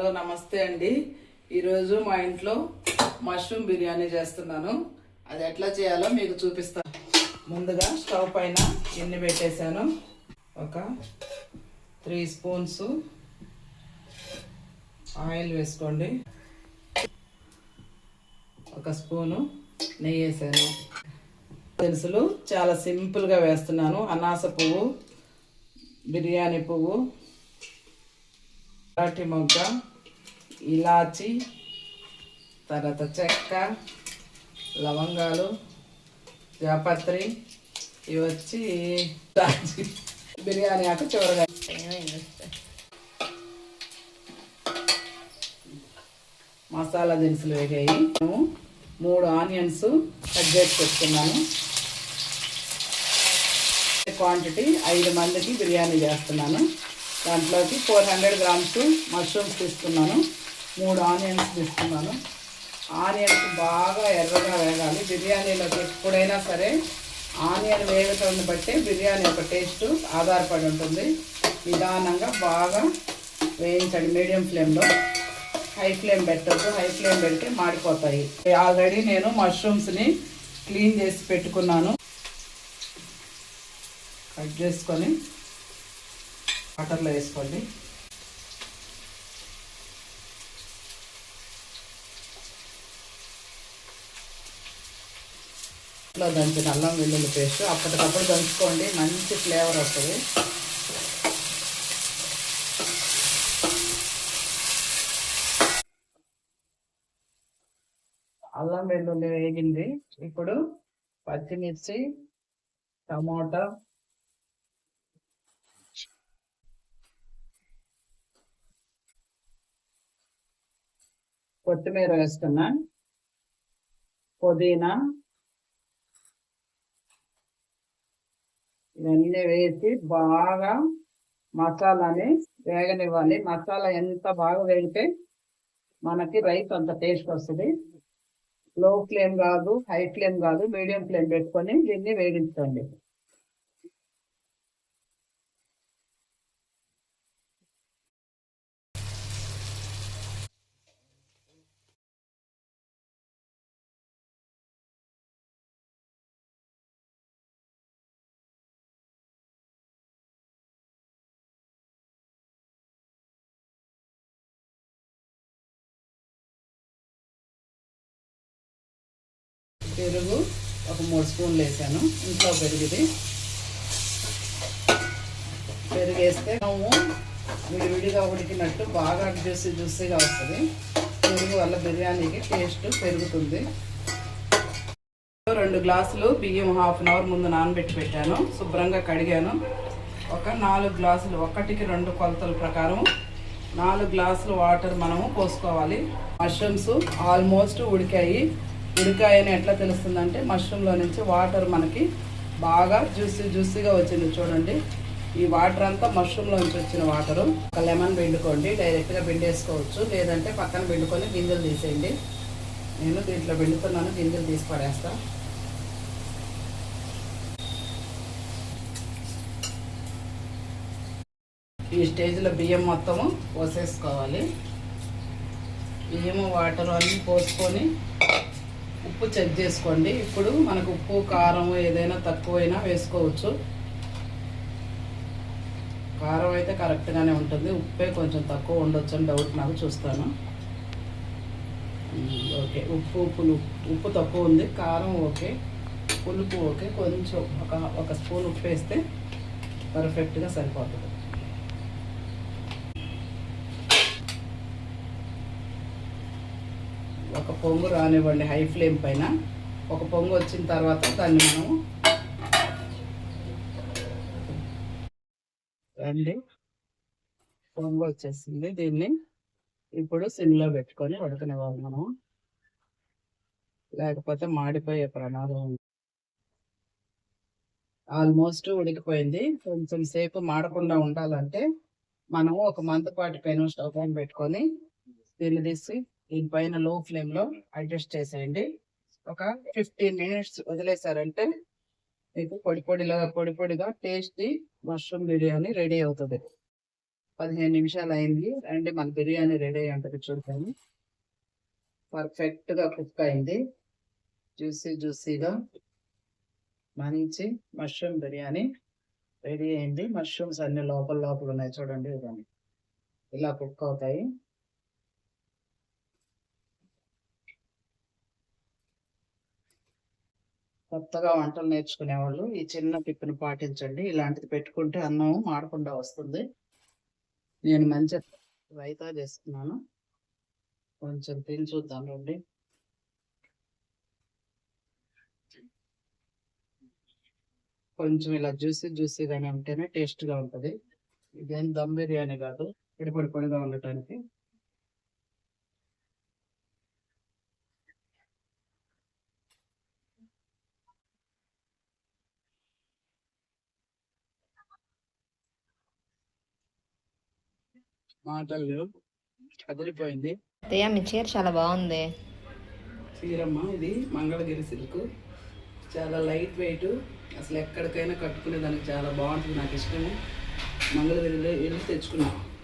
Hello నమస్తే అండి. ఈరోజు మా ఇంట్లో మష్రూమ్ బిర్యానీ చేస్తున్నాను. అది ఎట్లా చేయాలో మీకు చూపిస్తాను. ముందుగా స్టవ్ పైన ఎన్ని పెట్టేశాను. ఒక త్రీ స్పూన్స్ ఆయిల్ వేసుకోండి. ఒక స్పూను నెయ్యి వేసాను. దినుసులు చాలా సింపుల్గా వేస్తున్నాను. అనాస పువ్వు బిర్యానీ పువ్వు. ఇలాంటి మొగ్గ ఇలాచి తర్వాత చెక్క లవంగాలు జాపత్రి ఇవి వచ్చి బిర్యానీ ఆకు చివరిగా. మసాలా దినుసులు వేగాయి. మేము మూడు ఆనియన్స్ కట్ చేసి పెట్టుకున్నాను. క్వాంటిటీ ఐదు మందికి బిర్యానీ చేస్తున్నాను. దాంట్లోకి ఫోర్ హండ్రెడ్ గ్రామ్స్ మష్రూమ్స్ తీసుకున్నాను. మూడు ఆనియన్స్ తీసుకున్నాను. ఆనియన్స్ బాగా ఎర్రగా వేగాలి. బిర్యానీలోకి ఎప్పుడైనా సరే ఆనియన్ వేగటాన్ని బట్టే బిర్యానీ యొక్క టేస్ట్ ఆధారపడి ఉంటుంది. నిదానంగా బాగా వేయించండి. మీడియం ఫ్లేమ్లో. హై ఫ్లేమ్ పెట్టద్దు. హై ఫ్లేమ్ పెడితే మాడిపోతాయి. ఆల్రెడీ నేను మష్రూమ్స్ని క్లీన్ చేసి పెట్టుకున్నాను. కట్ చేసుకొని వాటర్లో వేసుకోండి. ఇట్లా దంచిన అల్లం వెల్లుల్లి పేస్ట్ అప్పటికప్పుడు దంచుకోండి. మంచి ఫ్లేవర్ వస్తుంది. అల్లం వెల్లుల్లి వేగింది. ఇప్పుడు పచ్చిమిర్చి టమోటా కొత్తిమీర వేస్తున్నా. పుదీనా. ఇవన్నీ వేసి బాగా మసాలాని వేగనివ్వాలి. మసాలా ఎంత బాగా వేగితే మనకి రైస్ అంత టేస్ట్ వస్తుంది. లో ఫ్లేమ్ కాదు హై ఫ్లేమ్ కాదు మీడియం ఫ్లేమ్ పెట్టుకొని దీన్ని వేగించండి. పెరుగు ఒక మూడు స్పూన్లు వేసాను. ఇంట్లో పెరుగుది పెరుగు వేస్తే మేము విడివిడిగా ఉడికినట్టు బాగా జ్యూసీ జ్యూసీగా వస్తుంది. పెరుగు వల్ల బిర్యానీకి టేస్ట్ పెరుగుతుంది. రెండు గ్లాసులు బియ్యం హాఫ్ అన్ అవర్ ముందు నానబెట్టి పెట్టాను. శుభ్రంగా కడిగాను. ఒక నాలుగు గ్లాసులు ఒకటికి రెండు కొలతల ప్రకారం నాలుగు గ్లాసులు వాటర్ మనము పోసుకోవాలి. Mushrooms almost ఉడికాయి. ఉడికాయని ఎట్లా తెలుస్తుందంటే మష్రూమ్లో నుంచి వాటర్ మనకి బాగా జ్యూసీ జ్యూసీగా వచ్చింది చూడండి. ఈ వాటర్ అంతా మష్రూమ్లో నుంచి వచ్చిన వాటరు ఒక లెమన్ పిండుకోండి డైరెక్ట్గా పిండేసుకోవచ్చు. లేదంటే పక్కన పిండుకొని గింజలు తీసేయండి. నేను దీంట్లో పిండుతున్నాను గింజలు తీసి పడేస్తా. ఈ స్టేజ్లో బియ్యం మొత్తము పోసేసుకోవాలి. బియ్యము వాటర్ అన్నీ పోసుకొని ఉప్పు చెక్ చేసుకోండి. ఇప్పుడు మనకు ఉప్పు కారం ఏదైనా తక్కువైనా వేసుకోవచ్చు. కారం అయితే కరెక్ట్గానే ఉంటుంది. ఉప్పే కొంచెం తక్కువ ఉండొచ్చు అని డౌట్ నాకు చూస్తాను. ఓకే. ఉప్పు పులు ఉప్పు తక్కువ ఉంది. కారం ఓకే. పులుపు ఓకే. కొంచెం ఒక ఒక స్పూన్ ఉప్పు వేస్తే పర్ఫెక్ట్గా సరిపోతుంది. ఒక పొంగు రానివ్వండి హై ఫ్లేమ్ పైన. ఒక పొంగు వచ్చిన తర్వాత దాన్ని మనము రండి. పొంగు వచ్చేసింది దీన్ని. ఇప్పుడు సిమ్లో పెట్టుకొని ఉడకనివ్వాలి మనం లేకపోతే మాడిపోయే ప్రమాదం ఉంది. ఆల్మోస్ట్ ఉడికిపోయింది. కొంచెం సేపు మాడకుండా ఉండాలంటే మనము ఒక మందపాటి పెను స్టవ్ పైన పెట్టుకొని దీన్ని తీసి దీనిపైన లో ఫ్లేమ్లో అడ్జస్ట్ చేసేయండి. ఒక ఫిఫ్టీన్ మినిట్స్ వదిలేసారంటే మీకు పొడి పొడిలో పొడి పొడిగా టేస్టీ మష్రూమ్ బిర్యానీ రెడీ అవుతుంది. పదిహేను నిమిషాలు అయింది. అండి మన బిర్యానీ రెడీ అయ్యి ఉంటుంది పర్ఫెక్ట్గా కుక్ అయింది. జ్యూసీ జ్యూసీగా మంచి మష్రూమ్ బిర్యానీ రెడీ అయింది. మష్రూమ్స్ అన్ని లోపల లోపల ఉన్నాయి. చూడండి ఇవన్నీ. ఇలా కుక్ అవుతాయి. కొత్తగా వంటలు నేర్చుకునే వాళ్ళు ఈ చిన్న టిప్ని పాటించండి. ఇలాంటిది పెట్టుకుంటే అన్నం మాడకుండా వస్తుంది. నేను మంచి రైతా చేస్తున్నాను. కొంచెం తిని చూద్దాం రండి. కొంచెం ఇలా జ్యూసీ జ్యూసీగానే ఉంటేనే టేస్ట్గా ఉంటుంది. ఇదేం దమ్ బిర్యానీ కాదు. పొడి పొడి పొడిగా ఉండటానికి. మాటలు కదిలిపోయింది. అత్తయ్య మీ చీర చాలా బాగుంది. చీరమ్మ ఇది మంగళగిరి సిల్క్. చాలా లైట్ వెయిట్. అసలు ఎక్కడికైనా కట్టుకునే దానికి చాలా బాగుంటుంది. నాకు ఇష్టము. మంగళగిరిలో వెళ్ళి తెచ్చుకున్నాను